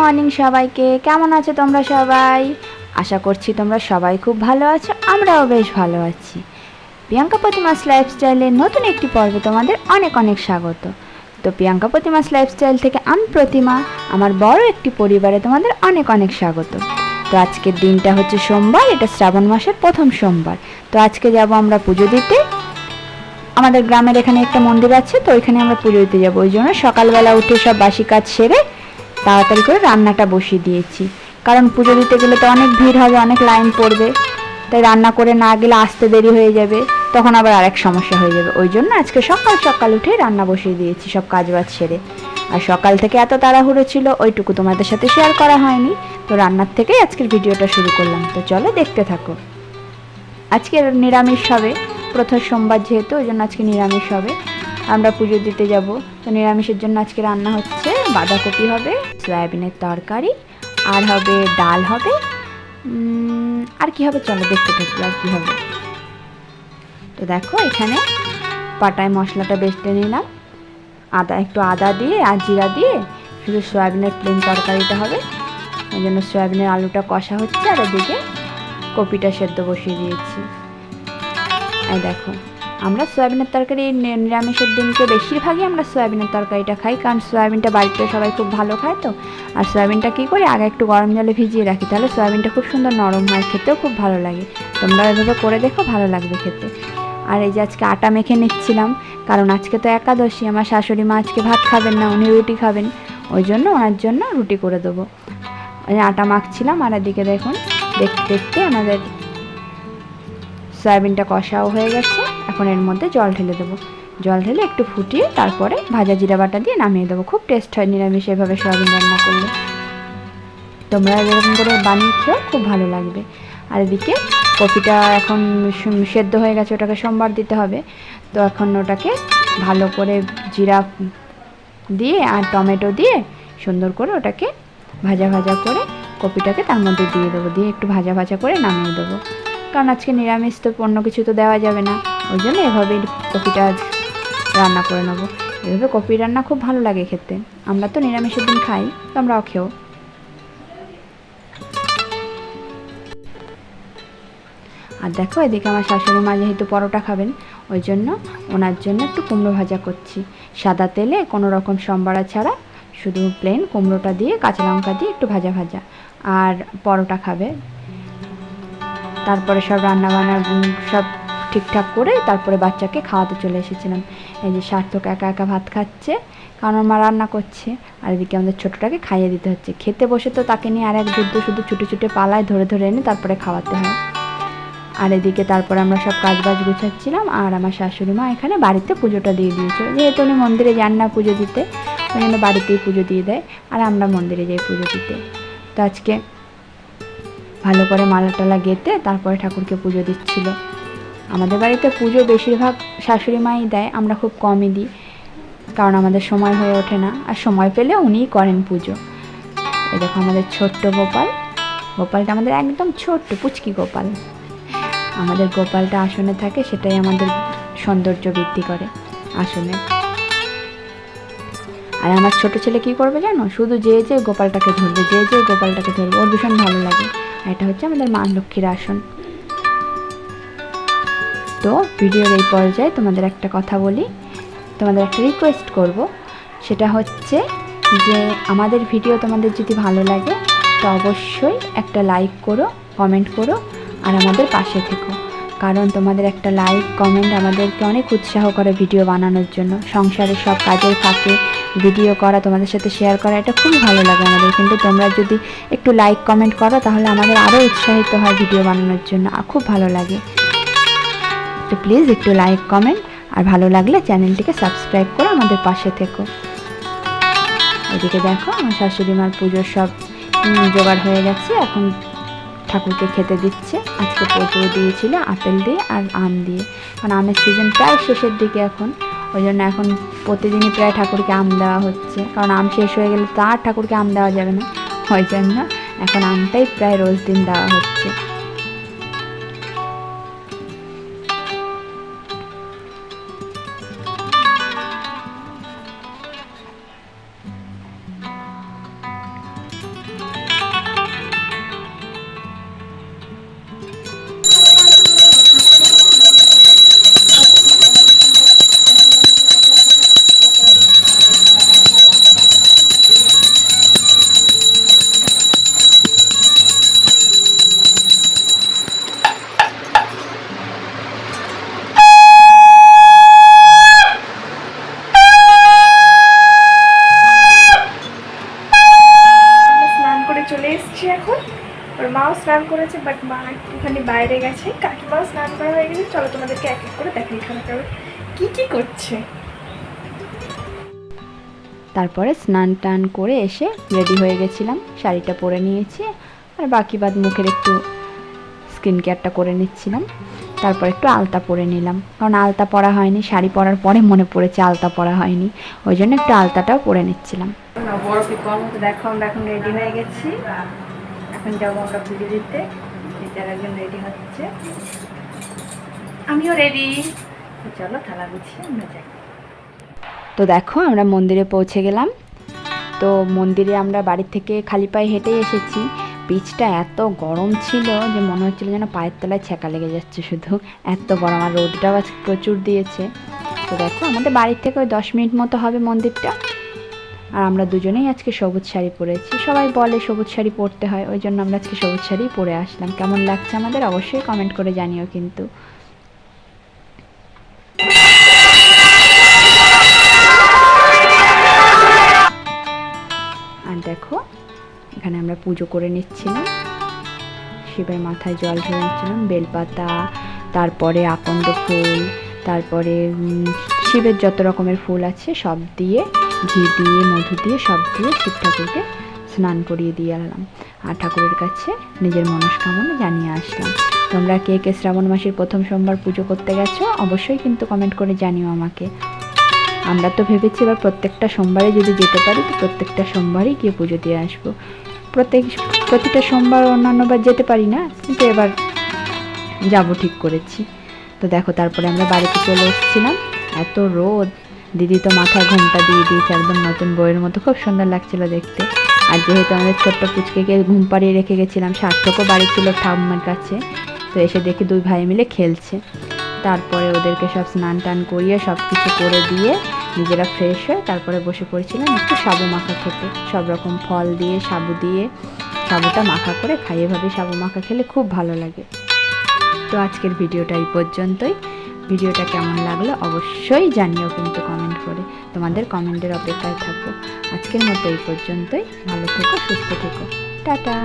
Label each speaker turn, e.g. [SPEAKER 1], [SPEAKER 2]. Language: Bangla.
[SPEAKER 1] মর্নিং সবাইকে। কেমন আছো তোমরা সবাই? আশা করছি তোমরা সবাই খুব ভালো আছো, আমরাও বেশ ভালো আছি। প্রিয়াঙ্কা প্রতিমাস লাইফস্টাইলের নতুন একটি পর্বে তোমাদের অনেক অনেক স্বাগত। তো প্রিয়াঙ্কা প্রতিমাস লাইফস্টাইল থেকে আমি প্রতিমা, আমার বড় একটি পরিবারে তোমাদের অনেক অনেক স্বাগত। তো আজকের দিনটা হচ্ছে সোমবার, এটা শ্রাবণ মাসের প্রথম সোমবার। তো আজকে যাব আমরা পুজো দিতে। আমাদের গ্রামের এখানে একটা মন্দির আছে, তো ওইখানে আমরা পুজো দিতে যাব। ওই জন্য সকালবেলা উঠে সব বাসি কাজ সেরে তাড়াতাড়ি করে রান্নাটা বসিয়ে দিয়েছি। কারণ পুজো দিতে গেলে তো অনেক ভিড় হবে, অনেক লাইন পড়বে। তাই রান্না করে না গেলে আসতে দেরি হয়ে যাবে। তখন আবার আরেক সমস্যা হয়ে যাবে। ওই জন্য আজকে সকাল সকাল উঠে রান্না বসিয়ে দিয়েছি সব কাজ বাজ সেরে। আর সকাল থেকে এত তাড়াহুড়ো ছিল, ওইটুকু তোমাদের সাথে শেয়ার করা হয়নি। তো রান্নার থেকেই আজকের ভিডিওটা শুরু করলাম। তো চলো দেখতে থাকো। আজকে নিরামিষ হবে। প্রথম সোমবার যেহেতু, ওই জন্য আজকে নিরামিষ হবে। আমরা পুজো দিতে যাব। তো নিরামিষের জন্য আজকে রান্না হচ্ছে বাঁধাকপি হবে, সয়াবিনের তরকারি, আর হবে ডাল হবে। আর কি হবে চলো দেখতে থাকি আর কি হবে। তো দেখো এখানে পাটায় মশলাটা বেটে নিলাম। আদা, একটু আদা দিয়ে আর জিরা দিয়ে শুধু সয়াবিনের প্লেন তরকারিটা হবে। ওই জন্য সয়াবিনের আলুটা কষা হচ্ছে আর এদিকে কপিটা সেদ্ধ বসিয়ে দিয়েছি। আর দেখো। আমরা সয়াবিনের তরকারি নিরামিষের দিনকে বেশিরভাগই আমরা সয়াবিনের তরকারিটা খাই, কারণ সয়াবিনটা বাড়িতে সবাই খুব ভালো খায় তো। আর সয়াবিনটা কী করি? আগে একটু গরম জলে ভিজিয়ে রাখি, তাহলে সয়াবিনটা খুব সুন্দর নরম হয়, খেতেও খুব ভালো লাগে। তোমরা এভাবে করে দেখো, ভালো লাগবে খেতে। আর এই যে আজকে আটা মেখে নিচ্ছিলাম, কারণ আজকে তো একাদশী, আমার শাশুড়ি মা আজকে ভাত খাবেন না, উনি রুটি খাবেন। ওই জন্য ওনার জন্য রুটি করে দেবো। আটা মাখছিলাম, আর এদিকে দেখুন, দেখতে দেখতে আমাদের সয়াবিনটা কষাও হয়ে গেছে। এখন এর মধ্যে জল ঢেলে দেবো। জল ঢেলে একটু ফুটিয়ে তারপরে ভাজা জিরা বাটা দিয়ে নামিয়ে দেবো। খুব টেস্ট হয়, নিরামিষ এভাবে সয়াবিন রান্না করলে। তোমরা এরকম করে বানিয়ে খেও খুব ভালো লাগবে। আর এদিকে কপিটা এখন সেদ্ধ হয়ে গেছে, ওটাকে সোমবার দিতে হবে। তো এখন ওটাকে ভালো করে জিরা দিয়ে আর টমেটো দিয়ে সুন্দর করে ওটাকে ভাজা ভাজা করে কপিটাকে তার মধ্যে দিয়ে দেবো। দিয়ে একটু ভাজা ভাজা করে নামিয়ে দেবো। কারণ আজকে নিরামিষ, তো অন্য কিছু তো দেওয়া যাবে না। ওই জন্য এভাবেই কপিটা রান্না করে নেব। এভাবে কপি রান্না খুব ভালো লাগে খেতে। আমরা তো নিরামিষের দিন খাই, তো তোমরাও খেও। আর দেখো, এদিকে আমার শাশুড়ি মা যেহেতু পরোটা খাবেন, ওই জন্য ওনার জন্য একটু কুমড়ো ভাজা করছি। সাদা তেলে কোনো রকম সম্বাড়া ছাড়া শুধু প্লেন কুমড়োটা দিয়ে, কাঁচা লঙ্কা দিয়ে একটু ভাজা ভাজা। আর পরোটা খাবে। তারপরে সব রান্নাবান্না সব ঠিকঠাক করে তারপরে বাচ্চাকে খাওয়াতে চলে এসেছিলাম। এই যে সার্থক একা একা ভাত খাচ্ছে, কারণ আমার রান্না করছে। আর এদিকে আমাদের ছোটোটাকে খাইয়ে দিতে হচ্ছে। খেতে বসে তো তাকে নিয়ে আর এক যুদ্ধ শুধু ছুটে ছুটে পালায়, ধরে ধরে এনে তারপরে খাওয়াতে হয়। আর এদিকে তারপরে আমরা সব কাজ বাজ গুছাচ্ছিলাম, আর আমার শাশুড়ি মা এখানে বাড়িতে পুজোটা দিয়ে দিয়েছিল যেহেতু উনি মন্দিরে যান না পুজো দিতে ওই জন্য বাড়িতেই পুজো দিয়ে দেয়, আর আমরা মন্দিরে যাই পুজো দিতে। তো আজকে ভালো করে মালা টালা গেঁথে তারপরে ঠাকুরকে পুজো দিচ্ছিল। আমাদের বাড়িতে পুজো বেশিরভাগ শাশুড়ি মাই দেয়, আমরা খুব কমই দিই, কারণ আমাদের সময় হয়ে ওঠে না। আর সময় পেলে উনিই করেন পুজো। এই দেখো আমাদের ছোট্ট গোপাল। গোপালটা আমাদের একদম ছোট্ট, পুচকি গোপাল। আমাদের গোপালটা আসনে থাকে, সেটাই আমাদের সৌন্দর্য বৃদ্ধি করে আসনে। আর আমার ছোট ছেলে কি করবে জানো? শুধু যে যে গোপালটাকে ধরবে, যে যে গোপালটাকে ধরবে, ওর ভীষণ ভালো লাগে। আর এটা হচ্ছে আমাদের মা লক্ষ্মীর আসন। তো ভিডিওর এই পর্যায়ে তোমাদের একটা কথা বলি। তোমাদের একটা রিকোয়েস্ট করব। সেটা হচ্ছে যে, আমাদের ভিডিও তোমাদের যদি ভালো লাগে, তো অবশ্যই একটা লাইক করো কমেন্ট করো, আর আমাদের পাশে থেকো। কারণ তোমাদের একটা লাইক কমেন্ট আমাদেরকে অনেক উৎসাহ করে ভিডিও বানানোর জন্য। সংসারের সব কাজের ফাঁকে ভিডিও করা, তোমাদের সাথে শেয়ার করা, এটা খুবই ভালো লাগে আমাদের। কিন্তু তোমরা যদি একটু লাইক কমেন্ট করো, তাহলে আমাদের আরও উৎসাহিত হয় ভিডিও বানানোর জন্য। আর খুব ভালো লাগে। তো প্লিজ একটু লাইক কমেন্ট আর ভালো লাগলে চ্যানেলটিকে সাবস্ক্রাইব করে আমাদের পাশে থেকো। এদিকে দেখো, আমার শাশুড়ি মার পুজোর সব জোগাড় হয়ে গেছে। এখন ঠাকুরকে খেতে দিচ্ছে। আজকে প্রচুর দিয়েছিল, আপেল দিয়ে আর আম দিয়ে। কারণ আমের সিজন প্রায় শেষের দিকে এখন। ওই জন্য এখন প্রতিদিনই প্রায় ঠাকুরকে আম দেওয়া হচ্ছে। কারণ আম শেষ হয়ে গেলে তো আর ঠাকুরকে আম দেওয়া যাবে না। ওই জন্য এখন আমটাই প্রায় রোজ দিন দেওয়া হচ্ছে।
[SPEAKER 2] বাট মা একটুখানি বাইরে গেছে। কাকিমাও স্নান করা হয়ে গেছে। চলো তোমাদেরকে এক এক করে দেখি এখানে কেউ কি কি করছে।
[SPEAKER 1] তারপরে স্নান টান করে এসে রেডি হয়ে গেছিলাম। শাড়িটা পরে নিয়েছি। আর বাকি বাদ মুখের একটু স্কিন কেয়ারটা করে নিচ্ছিলাম। তারপর একটু আলতা পরে নিলাম। কারণ আলতা পরা হয়নি শাড়ি পরার পরে মনে পড়েছে আলতা পরা হয়নি। ওই জন্য একটু আলতাটাও পরে নিচ্ছিলাম। বড় দেখো আমরা এখন রেডি হয়ে গেছি। এখন যাব আমরা পুজো দিতে। একজন রেডি হচ্ছে। আমিও রেডি চলো থালা গুছিয়ে আমরা যাই। তো দেখো, আমরা মন্দিরে পৌঁছে গেলাম। তো মন্দিরে আমরা বাড়ি থেকে খালি পায়ে হেঁটে এসেছি। পিচটা এত গরম ছিল যে মনে হচ্ছিল যেন পায়ের তলায় ছ্যাঁকা লেগে যাচ্ছে শুধু। এত গরম, আর রোদটাও প্রচুর দিয়েছে। তো দেখো, আমাদের বাড়ির থেকে ওই দশ মিনিট মতো হবে মন্দিরটা। আর আমরা দুজনেই আজকে সবুজ শাড়ি পরেছি। সবাই বলে সবুজ শাড়ি পরতে হয়, ওই জন্য আমরা আজকে সবুজ শাড়ি পরে আসলাম। কেমন লাগছে আমাদের অবশ্যই কমেন্ট করে জানিও কিন্তু। আর দেখো, এখানে আমরা পুজো করে নিচ্ছিলাম। শিবের মাথায় জল ঢেলে নিচ্ছিলাম, বেলপাতা, তারপরে আকন্দ ফুল, তারপরে শিবের যত রকমের ফুল আছে সব দিয়ে ঘি দিয়ে, মধু দিয়ে সব দিয়ে শিব ঠাকুরকে স্নান করিয়ে দিয়ে এলাম। আর ঠাকুরের কাছে নিজের মনস্কামনা জানিয়ে আসলাম। তোমরা কে কে শ্রাবণ মাসের প্রথম সোমবার পুজো করতে গেছো, অবশ্যই কিন্তু কমেন্ট করে জানিও আমাকে। আমরা তো ভেবেছি এবার প্রত্যেকটা সোমবারে যদি যেতে পারি, তো প্রত্যেকটা সোমবারই গিয়ে পুজো দিয়ে আসব। প্রত্যেক, প্রতিটা সোমবার অন্যান্যবার যেতে পারি না, কিন্তু এবার যাব ঠিক করেছি। তো দেখো, তারপরে আমরা বাড়িতে চলে এসেছিলাম। এত রোদ দিদি তো মাথায় ঘুমটা দিয়ে দিয়েছে, একদম নতুন বইয়ের মতো, খুব সুন্দর লাগছিল দেখতে। আর যেহেতু আমাদের ছোট্ট পুচকেকে ঘুম পাড়িয়ে রেখে গেছিলাম, সার্থকও বাড়ি ছিল ঠাম্মার কাছে, তো এসে দেখি দুই ভাই মিলে খেলছে। তারপরে ওদেরকে সব স্নান টান করিয়ে সব কিছু করে দিয়ে নিজেরা ফ্রেশ হয়ে তারপরে বসে পড়েছিলাম একটু সাবু মাখা খেতে। সব রকম ফল দিয়ে, সাবু দিয়ে, সাবুটা মাখা করে খাইয়ে ভাবে সাবু মাখা খেলে খুব ভালো লাগে। তো আজকের ভিডিওটা এই পর্যন্তই। ভিডিওটা কেমন লাগল অবশ্যই জানিও কিন্তু কমেন্ট করে। তোমাদের কমেন্টের অপেক্ষায় থাকব। আজকের মতো এই পর্যন্তই। ভালো থেকো, সুস্থ থেকো। টাটা!